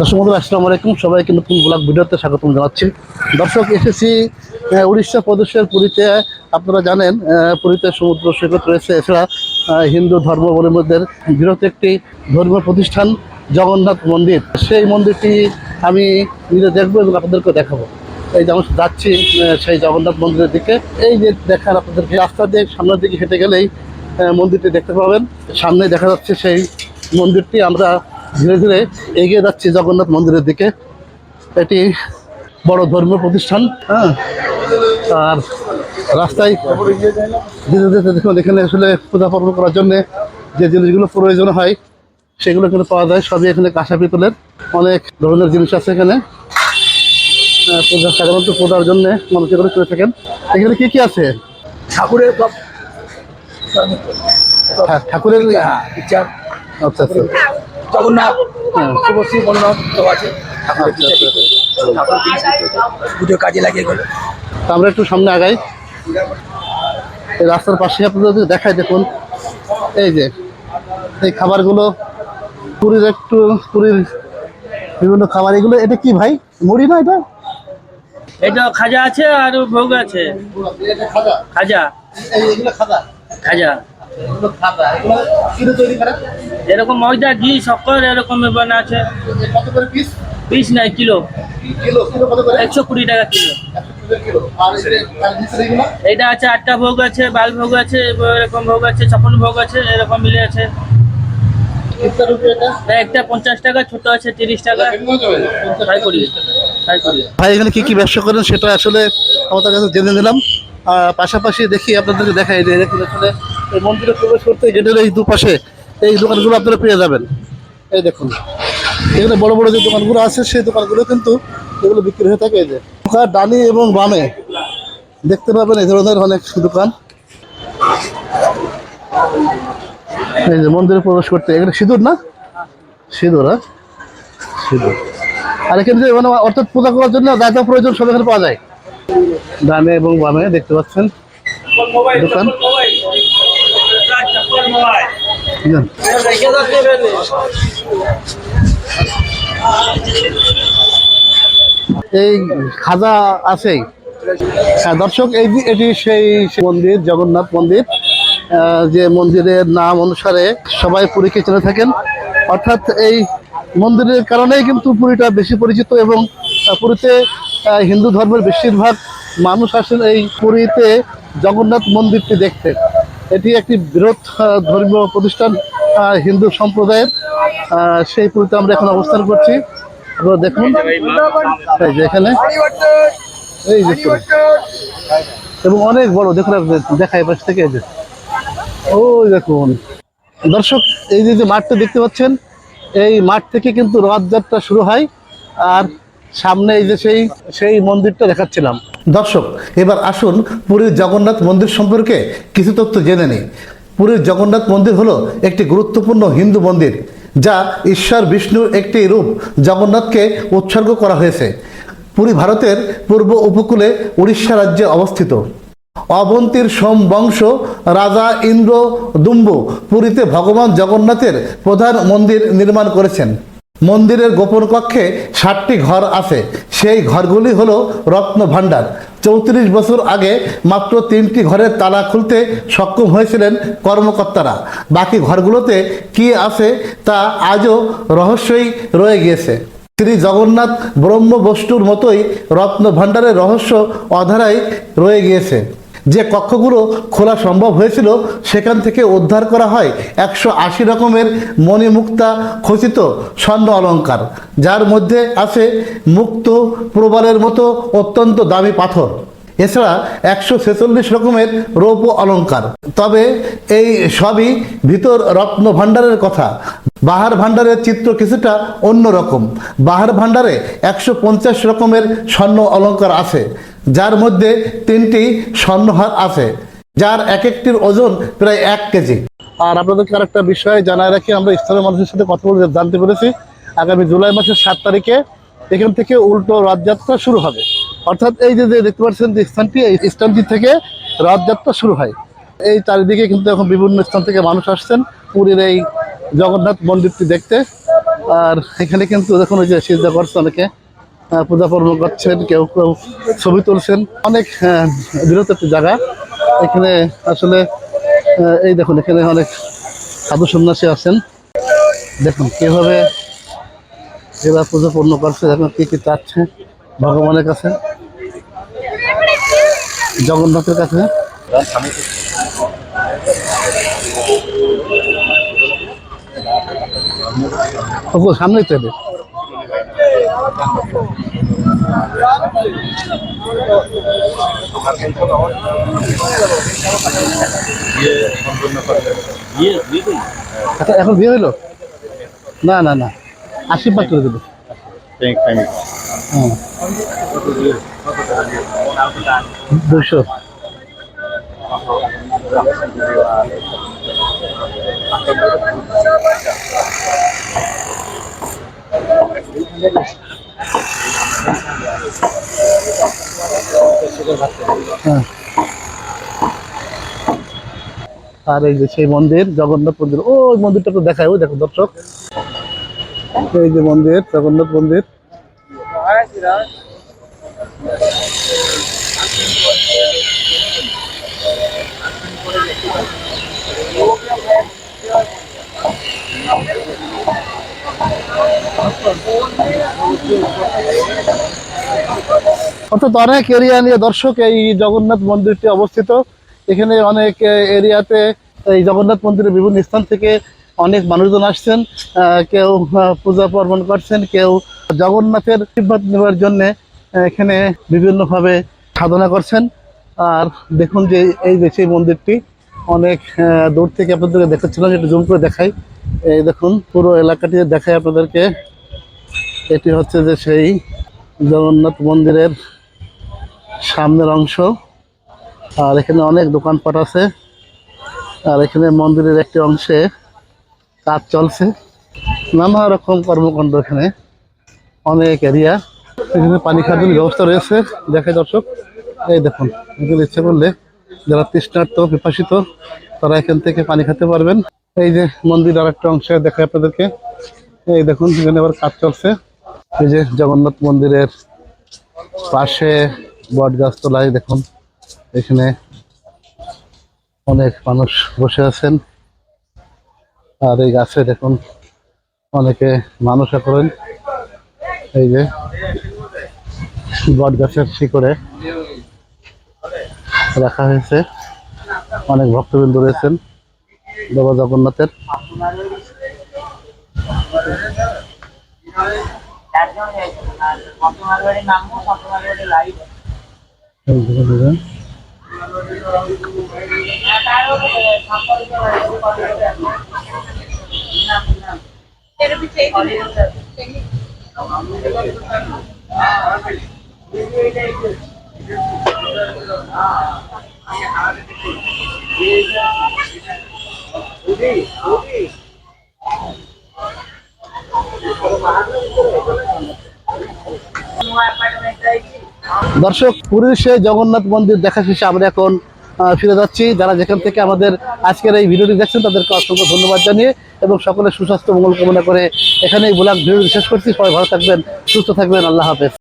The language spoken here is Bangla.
দর্শক বন্ধুরা, আসসালামু আলাইকুম। সবাইকে নতুন ব্লগ ভিডিওতে স্বাগতম জানাচ্ছি। দর্শক এসেছি উড়িষ্যা প্রদেশের পুরীতে, আপনারা জানেন পুরীতে সমুদ্র সৈকত রয়েছে। এছাড়া হিন্দু ধর্মাবলম্বীদের বৃহৎ একটি ধর্মীয় প্রতিষ্ঠান, জগন্নাথ মন্দির। সেই মন্দিরটি আমি নিজে দেখব এবং আপনাদেরকে দেখাবো। এই যেমন যাচ্ছি সেই জগন্নাথ মন্দিরের দিকে। এই যে দেখার আপনাদেরকে রাস্তা দিয়ে সামনের দিকে হেঁটে গেলেই মন্দিরটি দেখতে পাবেন। সামনে দেখা যাচ্ছে সেই মন্দিরটি। আমরা ধীরে ধীরে এগিয়ে যাচ্ছি জগন্নাথ মন্দিরের দিকে। এটি বড় ধর্মীয় প্রতিষ্ঠান। হ্যাঁ। আর রাস্তায় ধীরে ধীরে দেখুন এখানে আসলে পূজা পার্বণ করার জন্য যে জিনিসগুলো প্রয়োজন হয় সেগুলো এখানে পাওয়া যায়। সবই এখানে কাঁসা পিতলের অনেক ধরনের জিনিস আছে এখানে। আহ, পূজা সাধারণত পূজার জন্য মানুষ এগুলো করে থাকেন। এখানে কি কি আছে? ঠাকুরের ঠাকুরের আচ্ছা আচ্ছা। জগন্নাথ হ্যাঁ। শুভশ্রী আছে। আচ্ছা, আচ্ছা, পুজো কাজে লাগিয়ে গেল। তো আমরা একটু সামনে আগাই। এই রাস্তার পাশে আপনাদের যদি দেখাই দেখুন। এই যে এই খাবারগুলো পুরীর একটু পুরীর বিভিন্ন খাবার এগুলো এটা কি ভাই? মুড়ি না এটা? এটা খাজা আছে আর ভোগ আছে। খাজা। এইগুলো খাজা। খাজা। এরকম ময়দা, ঘি, শক্কর, এরকম বানা আছে। কত করে পিস পিস নাই, কিলো। একশো কুড়ি টাকা কিলো। এটা আছে আটটা ভোগ আছে, বাল ভোগ আছে, এরকম ভোগ আছে ছাপন ভোগ আছে, এরকম মিলে আছে। একটা পঞ্চাশ টাকা, ছোট আছে তিরিশ টাকা। ভাই, এখানে কি কি ব্যবসা করেন সেটা আসলে আমাদের কাছে জেনে নিলাম। পাশাপাশি দেখি আপনাদেরকে দেখাই আসলে এই মন্দিরে প্রবেশ করতে গেটের এই দুপাশে এই দোকানগুলো আপনারা পেয়ে যাবেন। এই দেখুন, এখানে বড় বড় যে দোকানগুলো আছে, সেই দোকানগুলো কিন্তু এগুলো বিক্রি হয়ে থাকে। এই যে দোকান ডানি এবং বামে দেখতে পাবেন এই ধরনের অনেক দোকান। এই যে মন্দিরে প্রবেশ করতে, এখানে সিঁদুর না? সিঁদুর হ্যাঁ? সিঁদুর। আর এখানে যে মানে অর্থাৎ পূজা করার জন্য যা যা প্রয়োজন সব এখানে পাওয়া যায়। ডানে এবং বামে দেখতে পাচ্ছেন দোকান? এই খাজা আছেই। হ্যাঁ দর্শক, এই এটি সেই মন্দির, জগন্নাথ মন্দির যে মন্দিরের নাম অনুসারে সবাই পুরীকে চলে থাকেন। অর্থাৎ এই মন্দিরের কারণেই কিন্তু পুরীটা বেশি পরিচিত এবং পুরীতে হিন্দু ধর্মের বেশিরভাগ মানুষ আসেন এই পুরীতে জগন্নাথ মন্দিরটি দেখতে। এটি একটি বৃহৎ ধর্মীয় প্রতিষ্ঠান হিন্দু সম্প্রদায়ের। সেই পুরীতে আমরা এখন অবস্থান করছি। দেখুন। এখানে। এই যে এবং অনেক বড়, দেখুন দেখায় পাশ থেকে এই যে। ওই দেখুন। দর্শক, এই যে মাঠটা দেখতে পাচ্ছেন, এই মাঠ থেকে কিন্তু রথযাত্রা শুরু হয়। আর সামনে এই যে সেই সেই মন্দিরটা দেখাচ্ছিলাম। দর্শক, এবার আসুন পুরীর জগন্নাথ মন্দির সম্পর্কে কিছু তথ্য জেনে নিই। পুরীর জগন্নাথ মন্দির হলো একটি গুরুত্বপূর্ণ হিন্দু মন্দির, যা ঈশ্বর, বিষ্ণুর একটি রূপ জগন্নাথকে উৎসর্গ করা হয়েছে। পুরী ভারতের পূর্ব উপকূলে উড়িষ্যা রাজ্যে অবস্থিত। অবন্তীর সোম বংশ রাজা ইন্দ্র দুম্ব পুরীতে ভগবান জগন্নাথের প্রধান মন্দির নির্মাণ করেছেন। মন্দিরের গোপন কক্ষে ষাটটি ঘর আছে। সেই ঘরগুলি হলো রত্ন ভাণ্ডার। চৌত্রিশ বছর আগে মাত্র তিনটি ঘরের তালা খুলতে সক্ষম হয়েছিলেন কর্মকর্তারা। বাকি ঘরগুলোতে কি আছে তা আজও রহস্যই রয়ে গিয়েছে। শ্রী জগন্নাথ ব্রহ্ম বস্তুর মতোই রত্ন ভাণ্ডারের রহস্য অধারাই রয়ে গিয়েছে। যে কক্ষগুলো খোলা সম্ভব হয়েছিল, সেখান থেকে উদ্ধার করা হয় একশো আশি রকমের মণিমুক্তা খচিত স্বর্ণ অলঙ্কার, যার মধ্যে আছে মুক্ত প্রবালের মতো অত্যন্ত দামি পাথর। এছাড়া একশো ছেচল্লিশ রকমের রৌপ্য অলঙ্কার। তবে এই সবই ভিতর রত্ন ভাণ্ডারের কথা। বাহার ভাণ্ডারের চিত্র কিছুটা অন্যরকম বাহার ভাণ্ডারে একশো পঞ্চাশ রকমের স্বর্ণ অলঙ্কার আছে, যার মধ্যে তিনটি স্বর্ণহার আছে, যার এক একটির ওজন প্রায় এক কেজি। আর আপনাদেরকে আরেকটা বিষয় জানায় রাখি, আমরা স্থানীয় মানুষের সাথে কথা বলে জানতে পেরেছি। আগামী জুলাই মাসের সাত তারিখে এখান থেকে উল্টো রথযাত্রা শুরু হবে। অর্থাৎ এই যে দেখতে পাচ্ছেন যে স্থানটি, এই স্থানটি থেকে রথযাত্রা শুরু হয়। এই চারিদিকে কিন্তু এখন বিভিন্ন স্থান থেকে মানুষ আসছেন। পুরীর এই জগন্নাথ মন্দিরটি দেখতে। আর এখানে কিন্তু দেখুন ওই যে সিজা করছে অনেকে পূজা কর্ম করছেন, কেউ কেউ ছবি তুলছেন। অনেক বিরত একটি জায়গা। এখানে আসলে এই দেখুন, এখানে অনেক সাধু সন্ন্যাসী আছেন। দেখুন কীভাবে এরা পুজো পূর্ণ করছে, দেখুন কি কি চাচ্ছে ভগবানের কাছে। জগন্নাথের কাছে? ওগো, সামনেই তো আচ্ছা, এখন বিয়ে হইল না না না। আশীর্বাদ করে দেবো। হ্যাঁ দুশো। হ্যাঁ। আর এই যে সেই মন্দির, জগন্নাথ মন্দির। ওই মন্দিরটা তো দেখায়। ওই দেখো, দর্শক। এই যে মন্দির, জগন্নাথ মন্দির। অর্থাৎ অনেক এরিয়া নিয়ে দর্শক এই জগন্নাথ মন্দিরটি অবস্থিত। এখানে অনেক এরিয়াতে এই জগন্নাথ মন্দিরের বিভিন্ন স্থান থেকে অনেক মানুষজন আসছেন। কেউ পূজা পার্বণ করছেন, কেউ জগন্নাথের আশীর্বাদ নেওয়ার জন্য এখানে বিভিন্নভাবে সাধনা করছেন। আর দেখুন যে এই যে সেই মন্দিরটি, অনেক দূর থেকে আপনাদেরকে দেখাচ্ছিলাম, একটু জুম করে দেখাই। এই দেখুন, পুরো এলাকাটি দেখাই আপনাদেরকে। এটি হচ্ছে যে সেই জগন্নাথ মন্দিরের সামনের অংশ। আর এখানে অনেক দোকানপাট আছে। আর এখানে মন্দিরের একটি অংশে কাজ চলছে। নানা রকম কর্মকাণ্ড এখানে। অনেক এরিয়া এখানে পানি খাওয়ার ব্যবস্থা রয়েছে। দেখে দর্শক, এই দেখুন, এগুলো ইচ্ছে করলে যারা তৃষ্ণার্ত বিপাসিত তারা এখান থেকে পানি খেতে পারবেন। এই যে মন্দির আর একটা অংশে দেখায় আপনাদেরকে। এই দেখুন, এখানে আবার কাজ চলছে। এই যে জগন্নাথ মন্দিরের পাশে বট গাছতলায় দেখুন, এখানে অনেক মানুষ বসে আছেন। আর এই গাছে দেখুন, অনেকে মানুষা করেন এই যে বট গাছের শিকড়ে রাখা হয়েছে অনেক ভক্তবৃন্দ রয়েছেন বাবা জগন্নাথের। দর্শক পুরীর সেই জগন্নাথ মন্দির দেখা শেষে আমরা এখন ফিরে যাচ্ছি। যারা যেখান থেকে আমাদের আজকের এই ভিডিওটি দেখছেন, তাদেরকে অসংখ্য ধন্যবাদ জানিয়ে এবং সকলের সুস্বাস্থ্য, মঙ্গল কামনা করে এখানেই ব্লগ ভিডিওটি শেষ করছি। সবাই ভালো থাকবেন, সুস্থ থাকবেন। আল্লাহ হাফেজ।